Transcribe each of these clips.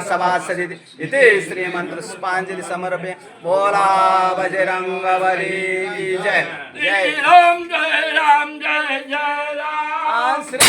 సవాసది ఇది శ్రీమంత్ర పుష్పాంజలి సమర్పే. బోలా బజరంగ వరీ జయ జయ రామ్ జయ రామ్ జయ జయ రామ్ శ్రీ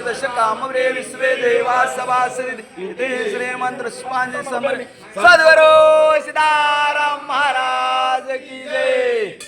दश कामरे विश्वे देवा सभाश्री श्रीमंत्र स्वामी समर्पित सद्गुरु सिद्धाराम महाराज की जय।